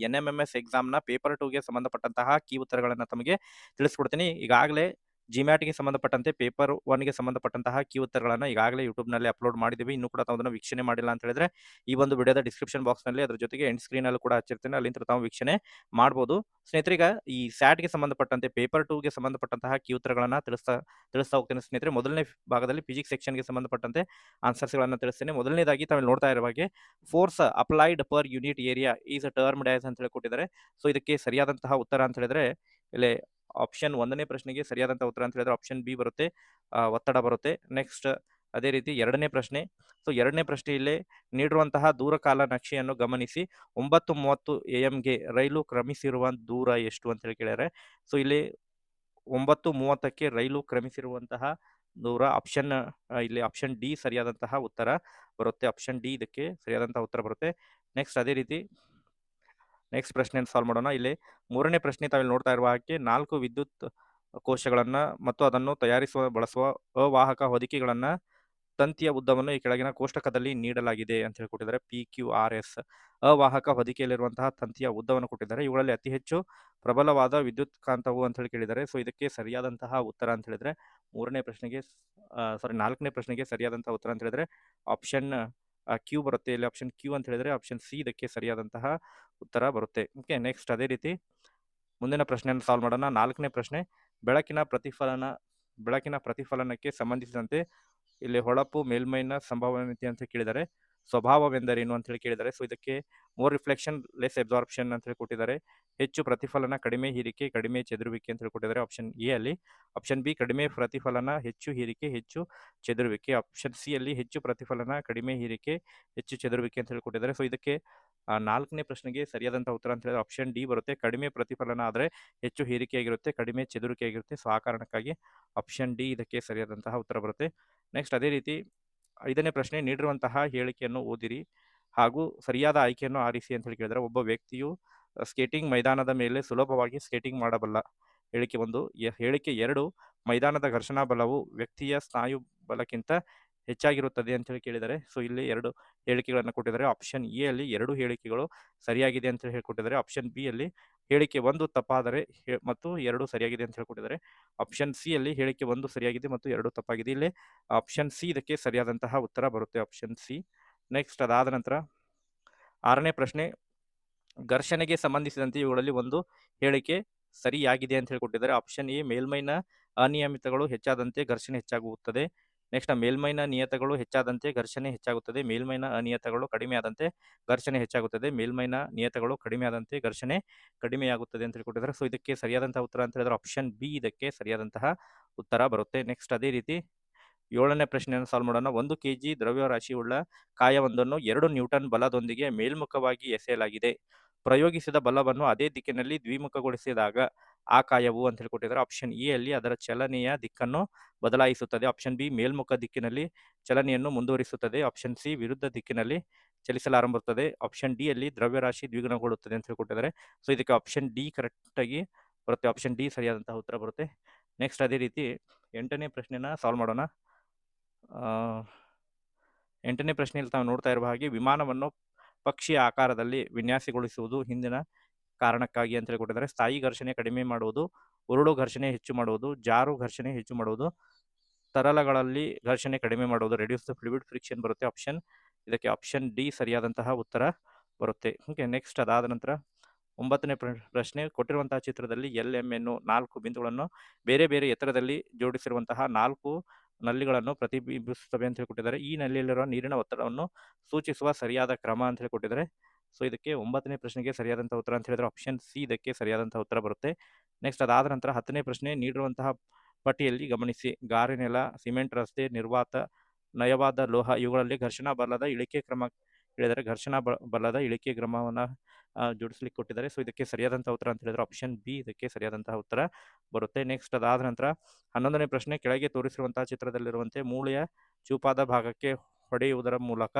N M M S ಎಕ್ಸಾಮ್ನ paper ಟೂಗೆ ಸಂಬಂಧಪಟ್ಟಂತಹ ಕೀ ಉತ್ತರಗಳನ್ನು ತಮಗೆ ತಿಳಿಸ್ಕೊಡ್ತೀನಿ. ಈಗಾಗಲೇ ಜಿಮ್ಯಾಟ್ಗೆ ಸಂಬಂಧಪಟ್ಟಂತೆ ಪೇಪರ್ ಒನ್ಗೆ ಸಂಬಂಧಪಟ್ಟಂತಹ ಕೀ ಉತ್ತರಗಳನ್ನು ಈಗಾಗಲೇ ಯೂಟ್ಯೂಬ್ನಲ್ಲಿ ಅಪ್ಲೋಡ್ ಮಾಡಿದ್ದೀವಿ. ಇನ್ನೂ ಕೂಡ ತಾವು ವೀಕ್ಷಣೆ ಮಾಡಿಲ್ಲ ಅಂತ ಹೇಳಿದ್ರೆ ಈ ಒಂದು ವಿಡಿಯೋದ ಡಿಸ್ಕ್ರಿಪ್ಷನ್ ಬಾಕ್ಸ್ನಲ್ಲಿ ಅದರ ಜೊತೆಗೆ ಎಂಡ್ ಸ್ಕ್ರೀನಲ್ಲೂ ಕೂಡ ಹಚ್ಚಿರ್ತೇನೆ. ಅಲ್ಲಿಂದ ತಾವು ವೀಕ್ಷಣೆ ಮಾಡ್ಬೋದು. ಸ್ನೇಹಿತರೀಗ ಈ ಸ್ಯಾಟ್ಗೆ ಸಂಬಂಧಪಟ್ಟಂತೆ ಪೇಪರ್ ಟೂಗೆ ಸಂಬಂಧಪಟ್ಟಂತಹ ಕೀ ಉತ್ತರಗಳನ್ನು ತಿಳಿಸ್ತಾ ತಿಳಿಸ್ತಾ ಹೋಗ್ತೇನೆ ಸ್ನೇಹಿತರೆ. ಮೊದಲನೇ ಭಾಗದಲ್ಲಿ ಫಿಸಿಕ್ಸ್ ಸೆಕ್ಷನ್ಗೆ ಸಂಬಂಧಪಟ್ಟಂತೆ ಆನ್ಸರ್ಸ್ಗಳನ್ನು ತಿಳಿಸ್ತೇನೆ. ಮೊದಲನೇದಾಗಿ ತಾವು ನೋಡ್ತಾ ಇರುವ ಹಾಗೆ force applied per unit area is term dies ಅಂತ ಹೇಳಿ ಕೊಟ್ಟಿದ್ದಾರೆ ಸೊ ಇದಕ್ಕೆ ಸರಿಯಾದಂತಹ ಉತ್ತರ ಅಂತ ಹೇಳಿದ್ರೆ, ಇಲ್ಲಿ ಆಪ್ಷನ್ ಒಂದನೇ ಪ್ರಶ್ನೆಗೆ ಸರಿಯಾದಂಥ ಉತ್ತರ ಅಂತ ಹೇಳಿದ್ರೆ ಆಪ್ಷನ್ ಬಿ ಬರುತ್ತೆ ಒತ್ತಡ ಬರುತ್ತೆ. ನೆಕ್ಸ್ಟ್ ಅದೇ ರೀತಿ ಎರಡನೇ ಪ್ರಶ್ನೆ. ಸೊ, ಎರಡನೇ ಪ್ರಶ್ನೆಯಲ್ಲಿ ನೀಡಿರುವಂತಹ ದೂರಕಾಲ ನಕ್ಷೆಯನ್ನು ಗಮನಿಸಿ. ಒಂಬತ್ತು ಮೂವತ್ತು ಎ ಎಂಗೆ ರೈಲು ಕ್ರಮಿಸಿರುವ ದೂರ ಎಷ್ಟು ಅಂತ ಹೇಳಿ ಕೇಳಿದರೆ, ಸೊ, ಇಲ್ಲಿ ಒಂಬತ್ತು ಮೂವತ್ತಕ್ಕೆ ರೈಲು ಕ್ರಮಿಸಿರುವಂತಹ ದೂರ ಆಪ್ಷನ್ ಇಲ್ಲಿ ಆಪ್ಷನ್ ಡಿ ಸರಿಯಾದಂತಹ ಉತ್ತರ ಬರುತ್ತೆ. ಆಪ್ಷನ್ ಡಿ ಇದಕ್ಕೆ ಸರಿಯಾದಂತಹ ಉತ್ತರ ಬರುತ್ತೆ. ನೆಕ್ಸ್ಟ್ ಅದೇ ರೀತಿ ನೆಕ್ಸ್ಟ್ ಪ್ರಶ್ನೆ ಸಾಲ್ವ್ ಮಾಡೋಣ? ಇಲ್ಲಿ ಮೂರನೇ ಪ್ರಶ್ನೆ ತಾವಿಲ್ಲಿ ನೋಡ್ತಾ ಇರುವ ಹಾಗೆ ನಾಲ್ಕು ವಿದ್ಯುತ್ ಕೋಶಗಳನ್ನು ಮತ್ತು ಅದನ್ನು ತಯಾರಿಸುವ, ಬಳಸುವ ಅವಾಹಕ ಹೊದಿಕೆಗಳನ್ನು ತಂತಿಯ ಉದ್ದವನ್ನು ಈ ಕೆಳಗಿನ ಕೋಷ್ಟಕದಲ್ಲಿ ನೀಡಲಾಗಿದೆ ಅಂತ ಹೇಳಿ ಕೊಟ್ಟಿದ್ದಾರೆ ಪಿ ಕ್ಯೂ ಆರ್ ಎಸ್ ಅವಾಹಕ ಹೊದಿಕೆಯಲ್ಲಿರುವಂತಹ ತಂತಿಯ ಉದ್ದವನ್ನು ಕೊಟ್ಟಿದ್ದಾರೆ. ಇವುಗಳಲ್ಲಿ ಅತಿ ಹೆಚ್ಚು ಪ್ರಬಲವಾದ ವಿದ್ಯುತ್ ಕಾಂತವು ಅಂತ ಹೇಳಿ ಕೇಳಿದ್ದಾರೆ. ಸೊ ಇದಕ್ಕೆ ಸರಿಯಾದಂತಹ ಉತ್ತರ ಅಂತ ಹೇಳಿದ್ರೆ ಮೂರನೇ ಪ್ರಶ್ನೆಗೆ ಸಾರಿ ನಾಲ್ಕನೇ ಪ್ರಶ್ನೆಗೆ ಸರಿಯಾದಂತಹ ಉತ್ತರ ಅಂತ ಹೇಳಿದ್ರೆ ಆಪ್ಷನ್ ಕ್ಯೂ ಬರುತ್ತೆ, ಇಲ್ಲಿ ಆಪ್ಷನ್ ಕ್ಯೂ ಅಂತ ಹೇಳಿದ್ರೆ ಆಪ್ಷನ್ ಸಿ ಇದಕ್ಕೆ ಸರಿಯಾದಂತಹ ಉತ್ತರ ಬರುತ್ತೆ. ಓಕೆ ನೆಕ್ಸ್ಟ್ ಅದೇ ರೀತಿ ಮುಂದಿನ ಪ್ರಶ್ನೆಯನ್ನು ಸಾಲ್ವ್ ಮಾಡೋಣ. ನಾಲ್ಕನೇ ಪ್ರಶ್ನೆ, ಬೆಳಕಿನ ಪ್ರತಿಫಲನ, ಬೆಳಕಿನ ಪ್ರತಿಫಲನಕ್ಕೆ ಸಂಬಂಧಿಸಿದಂತೆ ಇಲ್ಲಿ ಹೊಳಪು ಮೇಲ್ಮೈನ ಸಂಭಾವ್ಯತೆ ಅಂತ ಕೇಳಿದ್ದಾರೆ. ಸ್ವಭಾವವೆಂದರೇನು ಅಂತ ಹೇಳಿ ಕೇಳಿದ್ದಾರೆ ಸೊ ಇದಕ್ಕೆ ಮೋರ್ ರಿಫ್ಲೆಕ್ಷನ್ ಲೆಸ್ ಅಬ್ಸಾರ್ಪ್ಷನ್ ಅಂತ ಹೇಳಿ ಕೊಟ್ಟಿದ್ದಾರೆ. ಹೆಚ್ಚು ಪ್ರತಿಫಲನ, ಕಡಿಮೆ ಹೀರಿಕೆ, ಕಡಿಮೆ ಚದುರುವಿಕೆ ಅಂತ ಹೇಳಿ ಕೊಟ್ಟಿದ್ದಾರೆ ಆಪ್ಷನ್ ಎ ಅಲ್ಲಿ. ಆಪ್ಷನ್ ಬಿ ಕಡಿಮೆ ಪ್ರತಿಫಲನ, ಹೆಚ್ಚು ಹೀರಿಕೆ, ಹೆಚ್ಚು ಚದುರುವಿಕೆ. ಆಪ್ಷನ್ ಸಿ ಅಲ್ಲಿ ಹೆಚ್ಚು ಪ್ರತಿಫಲನ, ಕಡಿಮೆ ಹೀರಿಕೆ, ಹೆಚ್ಚು ಚದುರುವಿಕೆ ಅಂತ ಹೇಳಿ ಕೊಟ್ಟಿದ್ದಾರೆ. ಸೊ ಇದಕ್ಕೆ ನಾಲ್ಕನೇ ಪ್ರಶ್ನೆಗೆ ಸರಿಯಾದಂಥ ಉತ್ತರ ಅಂತ ಹೇಳಿದ್ರೆ ಆಪ್ಷನ್ ಡಿ ಬರುತ್ತೆ. ಕಡಿಮೆ ಪ್ರತಿಫಲನ ಆದರೆ ಹೆಚ್ಚು ಹೀರಿಕೆ ಆಗಿರುತ್ತೆ, ಕಡಿಮೆ ಚೆದುರಿಕೆ ಆಗಿರುತ್ತೆ. ಸೊ ಆ ಕಾರಣಕ್ಕಾಗಿ ಆಪ್ಷನ್ ಡಿ ಇದಕ್ಕೆ ಸರಿಯಾದಂತಹ ಉತ್ತರ ಬರುತ್ತೆ. ನೆಕ್ಸ್ಟ್ ಅದೇ ರೀತಿ ಐದನೇ ಪ್ರಶ್ನೆ ನೀಡಿರುವಂತಹ ಹೇಳಿಕೆಯನ್ನು ಓದಿರಿ ಹಾಗೂ ಸರಿಯಾದ ಆಯ್ಕೆಯನ್ನು ಆರಿಸಿ ಅಂತ ಹೇಳಿ ಕೇಳಿದರೆ ಒಬ್ಬ ವ್ಯಕ್ತಿಯು ಸ್ಕೇಟಿಂಗ್ ಮೈದಾನದ ಮೇಲೆ ಸುಲಭವಾಗಿ ಸ್ಕೇಟಿಂಗ್ ಮಾಡಬಲ್ಲ ಹೇಳಿಕೆ ಒಂದು. ಹೇಳಿಕೆ ಎರಡು, ಮೈದಾನದ ಘರ್ಷಣಾ ಬಲವು ವ್ಯಕ್ತಿಯ ಸ್ನಾಯು ಬಲಕ್ಕಿಂತ ಹೆಚ್ಚಾಗಿರುತ್ತದೆ ಅಂತ ಹೇಳಿ ಕೇಳಿದ್ದಾರೆ ಸೊ ಇಲ್ಲಿ ಎರಡು ಹೇಳಿಕೆಗಳನ್ನು ಕೊಟ್ಟಿದ್ದಾರೆ. ಆಪ್ಷನ್ ಎ ಅಲ್ಲಿ ಎರಡು ಹೇಳಿಕೆಗಳು ಸರಿಯಾಗಿದೆ ಅಂತ ಹೇಳಿ ಕೊಟ್ಟಿದ್ದಾರೆ ಆಪ್ಷನ್ ಬಿ ಅಲ್ಲಿ ಹೇಳಿಕೆ ಒಂದು ತಪ್ಪಾದರೆ ಮತ್ತು ಎರಡು ಸರಿಯಾಗಿದೆ ಅಂತ ಹೇಳ್ಕೊಟ್ಟಿದ್ದಾರೆ. ಆಪ್ಷನ್ ಸಿ ಅಲ್ಲಿ ಹೇಳಿಕೆ ಒಂದು ಸರಿಯಾಗಿದೆ ಮತ್ತು ಎರಡು ತಪ್ಪಾಗಿದೆ. ಇಲ್ಲಿ ಆಪ್ಷನ್ ಸಿ ಇದಕ್ಕೆ ಸರಿಯಾದಂತಹ ಉತ್ತರ ಬರುತ್ತೆ ಆಪ್ಷನ್ ಸಿ ನೆಕ್ಸ್ಟ್ ಅದಾದ ನಂತರ ಆರನೇ ಪ್ರಶ್ನೆ, ಘರ್ಷಣೆಗೆ ಸಂಬಂಧಿಸಿದಂತೆ ಇವುಗಳಲ್ಲಿ ಒಂದು ಹೇಳಿಕೆ ಸರಿಯಾಗಿದೆ ಅಂತ ಹೇಳ್ಕೊಟ್ಟಿದ್ದಾರೆ. ಆಪ್ಷನ್ ಎ ಮೇಲ್ಮೈನ ಅನಿಯಮಿತಗಳು ಹೆಚ್ಚಾದಂತೆ ಘರ್ಷಣೆ ಹೆಚ್ಚಾಗುತ್ತದೆ. ನೆಕ್ಸ್ಟ್ ಮೇಲ್ಮೈನ ನಿಯತಗಳು ಹೆಚ್ಚಾದಂತೆ ಘರ್ಷಣೆ ಹೆಚ್ಚಾಗುತ್ತದೆ. ಮೇಲ್ಮೈನ ಅನಿಯತಗಳು ಕಡಿಮೆ ಆದಂತೆ ಘರ್ಷಣೆ ಹೆಚ್ಚಾಗುತ್ತದೆ. ಮೇಲ್ಮೈನ ನಿಯತಗಳು ಕಡಿಮೆ ಆದಂತೆ ಘರ್ಷಣೆ ಕಡಿಮೆಯಾಗುತ್ತದೆ ಅಂತ ಹೇಳ್ಕೊಟ್ಟಿದ್ದಾರೆ. ಸೊ ಇದಕ್ಕೆ ಸರಿಯಾದಂತಹ ಉತ್ತರ ಅಂತ ಹೇಳಿದ್ರೆ ಆಪ್ಷನ್ ಬಿ ಇದಕ್ಕೆ ಸರಿಯಾದಂತಹ ಉತ್ತರ ಬರುತ್ತೆ. ನೆಕ್ಸ್ಟ್ ಅದೇ ರೀತಿ ಏಳನೇ ಪ್ರಶ್ನೆಯನ್ನು ಸಾಲ್ವ್ ಮಾಡೋಣ. ಒಂದು ಕೆ ಜಿ ದ್ರವ್ಯರಾಶಿಯುಳ್ಳ ಕಾಯವೊಂದನ್ನು ಎರಡು ನ್ಯೂಟನ್ ಬಲದೊಂದಿಗೆ ಮೇಲ್ಮುಖವಾಗಿ ಎಸೆಯಲಾಗಿದೆ. ಪ್ರಯೋಗಿಸಿದ ಬಲವನ್ನು ಅದೇ ದಿಕ್ಕಿನಲ್ಲಿ ದ್ವಿಮುಖಗೊಳಿಸಿದಾಗ ಆ ಕಾಯವು ಅಂತ ಹೇಳ್ಕೊಟ್ಟಿದ್ದಾರೆ. ಆಪ್ಷನ್ ಎ ಅಲ್ಲಿ ಅದರ ಚಲನೆಯ ದಿಕ್ಕನ್ನು ಬದಲಾಯಿಸುತ್ತದೆ. ಆಪ್ಷನ್ ಬಿ ಮೇಲ್ಮುಖ ದಿಕ್ಕಿನಲ್ಲಿ ಚಲನೆಯನ್ನು ಮುಂದುವರಿಸುತ್ತದೆ. ಆಪ್ಷನ್ ಸಿ ವಿರುದ್ಧ ದಿಕ್ಕಿನಲ್ಲಿ ಚಲಿಸಲಾರಂಭಿಸುತ್ತದೆ ಆಪ್ಷನ್ ಡಿ ಅಲ್ಲಿ ದ್ರವ್ಯರಾಶಿ ದ್ವಿಗುಣಗೊಳ್ಳುತ್ತದೆ ಅಂತ ಹೇಳ್ಕೊಟ್ಟಿದ್ದಾರೆ. ಸೊ ಇದಕ್ಕೆ ಆಪ್ಷನ್ ಡಿ ಕರೆಕ್ಟಾಗಿ ಬರುತ್ತೆ. ಆಪ್ಷನ್ ಡಿ ಸರಿಯಾದಂತಹ ಉತ್ತರ ಬರುತ್ತೆ. ನೆಕ್ಸ್ಟ್ ಅದೇ ರೀತಿ ಎಂಟನೇ ಪ್ರಶ್ನೆನ ಸಾಲ್ವ್ ಮಾಡೋಣ. ಎಂಟನೇ ಪ್ರಶ್ನೆಯಲ್ಲಿ ತಾವು ನೋಡ್ತಾ ಇರುವ ಹಾಗೆ ವಿಮಾನವನ್ನು ಪಕ್ಷಿಯ ಆಕಾರದಲ್ಲಿ ವಿನ್ಯಾಸಗೊಳಿಸುವುದು ಹಿಂದಿನ ಕಾರಣಕ್ಕಾಗಿ ಅಂತ ಹೇಳಿ ಕೊಟ್ಟಿದ್ದಾರೆ ಸ್ಥಾಯಿ ಘರ್ಷಣೆ ಕಡಿಮೆ ಮಾಡುವುದು, ಉರುಳು ಘರ್ಷಣೆ ಹೆಚ್ಚು ಮಾಡುವುದು, ಜಾರು ಘರ್ಷಣೆ ಹೆಚ್ಚು ಮಾಡುವುದು, ತರಲಗಳಲ್ಲಿ ಘರ್ಷಣೆ ಕಡಿಮೆ ಮಾಡುವುದು. ರೆಡ್ಯೂಸ್ ದ ಫ್ಲೂಯಿಡ್ ಫ್ರಿಕ್ಷನ್ ಬರುತ್ತೆ ಆಪ್ಷನ್. ಇದಕ್ಕೆ ಆಪ್ಷನ್ ಡಿ ಸರಿಯಾದಂತಹ ಉತ್ತರ ಬರುತ್ತೆ. ಓಕೆ, ನೆಕ್ಸ್ಟ್ ಅದಾದ ನಂತರ ಒಂಬತ್ತನೇ ಪ್ರ- ಪ್ರಶ್ನೆ. ಕೊಟ್ಟಿರುವಂತಹ ಚಿತ್ರದಲ್ಲಿ ಎಲ್ ಎಂ ಎನ್ನು ನಾಲ್ಕು ಬಿಂದುಗಳನ್ನು ಬೇರೆ ಬೇರೆ ಎತ್ತರದಲ್ಲಿ ಜೋಡಿಸಿರುವಂತಹ ನಾಲ್ಕು ನಲ್ಲಿಗಳನ್ನು ಪ್ರತಿಬಿಂಬಿಸುತ್ತವೆ ಅಂತ ಹೇಳಿ ಕೊಟ್ಟಿದ್ದಾರೆ ಈ ನಲ್ಲಿಯಲ್ಲಿರುವ ನೀರಿನ ಒತ್ತಡವನ್ನು ಸೂಚಿಸುವ ಸರಿಯಾದ ಕ್ರಮ ಅಂತ ಹೇಳಿ ಕೊಟ್ಟಿದ್ದಾರೆ ಸೊ, ಇದಕ್ಕೆ ಒಂಬತ್ತನೇ ಪ್ರಶ್ನೆಗೆ ಸರಿಯಾದಂಥ ಉತ್ತರ ಅಂತ ಹೇಳಿದ್ರೆ ಆಪ್ಷನ್ ಸಿ ಇದಕ್ಕೆ ಸರಿಯಾದಂಥ ಉತ್ತರ ಬರುತ್ತೆ. ನೆಕ್ಸ್ಟ್ ಅದಾದ ನಂತರ ಹತ್ತನೇ ಪ್ರಶ್ನೆ, ನೀಡಿರುವಂತಹ ಪಟ್ಟಿಯಲ್ಲಿ ಗಮನಿಸಿ. ಗಾರೆನೆಲ ಸಿಮೆಂಟ್ ರಸ್ತೆ, ನಿರ್ವಾತ, ನಯವಾದ ಲೋಹ ಇವುಗಳಲ್ಲಿ ಘರ್ಷಣಾ ಬಲದ ಇಳಿಕೆ ಕ್ರಮ ಹೇಳಿದರೆ ಘರ್ಷಣಾ ಬಲದ ಇಳಿಕೆ ಕ್ರಮವನ್ನು ಜೋಡಿಸ್ಲಿಕ್ಕೆ ಕೊಟ್ಟಿದ್ದಾರೆ. ಸೊ, ಇದಕ್ಕೆ ಸರಿಯಾದಂಥ ಉತ್ತರ ಅಂತ ಹೇಳಿದ್ರೆ ಆಪ್ಷನ್ ಬಿ ಇದಕ್ಕೆ ಸರಿಯಾದಂತಹ ಉತ್ತರ ಬರುತ್ತೆ. ನೆಕ್ಸ್ಟ್ ಅದಾದ ನಂತರ ಹನ್ನೊಂದನೇ ಪ್ರಶ್ನೆ, ಕೆಳಗೆ ತೋರಿಸಿರುವಂತಹ ಚಿತ್ರದಲ್ಲಿರುವಂತೆ ಮೂಳೆಯ ಚೂಪಾದ ಭಾಗಕ್ಕೆ ಹೊಡೆಯುವುದರ ಮೂಲಕ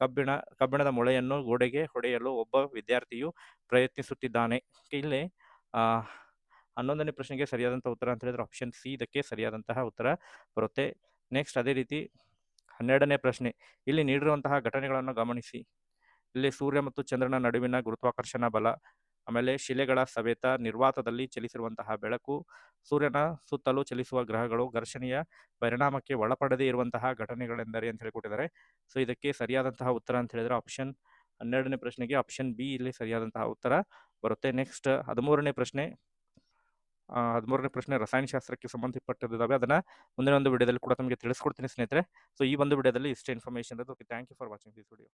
ಕಬ್ಬಿಣ, ಕಬ್ಬಿಣದ ಮೊಳೆಯನ್ನು ಗೋಡೆಗೆ ಹೊಡೆಯಲು ಒಬ್ಬ ವಿದ್ಯಾರ್ಥಿಯು ಪ್ರಯತ್ನಿಸುತ್ತಿದ್ದಾನೆ. ಇಲ್ಲಿ ಹನ್ನೊಂದನೇ ಪ್ರಶ್ನೆಗೆ ಸರಿಯಾದಂಥ ಉತ್ತರ ಅಂತ ಹೇಳಿದ್ರೆ ಆಪ್ಷನ್ ಸಿ ಇದಕ್ಕೆ ಸರಿಯಾದಂತಹ ಉತ್ತರ ಬರುತ್ತೆ. ನೆಕ್ಸ್ಟ್ ಅದೇ ರೀತಿ ಹನ್ನೆರಡನೇ ಪ್ರಶ್ನೆ. ಇಲ್ಲಿ ನೀಡಿರುವಂತಹ ಘಟನೆಗಳನ್ನು ಗಮನಿಸಿ. ಇಲ್ಲಿ ಸೂರ್ಯ ಮತ್ತು ಚಂದ್ರನ ನಡುವಿನ ಗುರುತ್ವಾಕರ್ಷಣ ಬಲ ಆಮೇಲೆ ಶಿಲೆಗಳ ಸವೆತ ನಿರ್ವಾತದಲ್ಲಿ ಚಲಿಸಿರುವಂತಹ ಬೆಳಕು, ಸೂರ್ಯನ ಸುತ್ತಲೂ ಚಲಿಸುವ ಗ್ರಹಗಳು ಘರ್ಷಣೆಯ ಪರಿಣಾಮಕ್ಕೆ ಒಳಪಡದೇ ಇರುವಂತಹ ಘಟನೆಗಳೆಂದರೆ ಅಂತ ಹೇಳಿ ಕೊಟ್ಟಿದ್ದಾರೆ ಸೊ, ಇದಕ್ಕೆ ಸರಿಯಾದಂತಹ ಉತ್ತರ ಅಂತ ಹೇಳಿದ್ರೆ ಆಪ್ಷನ್ ಹನ್ನೆರಡನೇ ಪ್ರಶ್ನೆಗೆ ಆಪ್ಷನ್ ಬಿ ಇಲ್ಲಿ ಸರಿಯಾದಂತಹ ಉತ್ತರ ಬರುತ್ತೆ. ನೆಕ್ಸ್ಟ್ ಹದಿಮೂರನೇ ಪ್ರಶ್ನೆ. ಹದಿಮೂರನೇ ಪ್ರಶ್ನೆ ರಸಾಯನಶಾಸ್ತ್ರಕ್ಕೆ ಸಂಬಂಧಪಟ್ಟಿದ್ದಾವೆ ಅದನ್ನು ಮುಂದಿನ ಒಂದು ವಿಡಿಯೋದಲ್ಲಿ ಕೂಡ ತಮಗೆ ತಿಳಿಸ್ಕೊಡ್ತೀನಿ ಸ್ನೇಹಿತರೆ. ಸೊ ಈ ಒಂದು ವಿಡಿಯೋದಲ್ಲಿ ಇಷ್ಟೇ ಇನ್ಫಾರ್ಮೇಷನ್ ಇರೋದು. Okay thank you for watching this video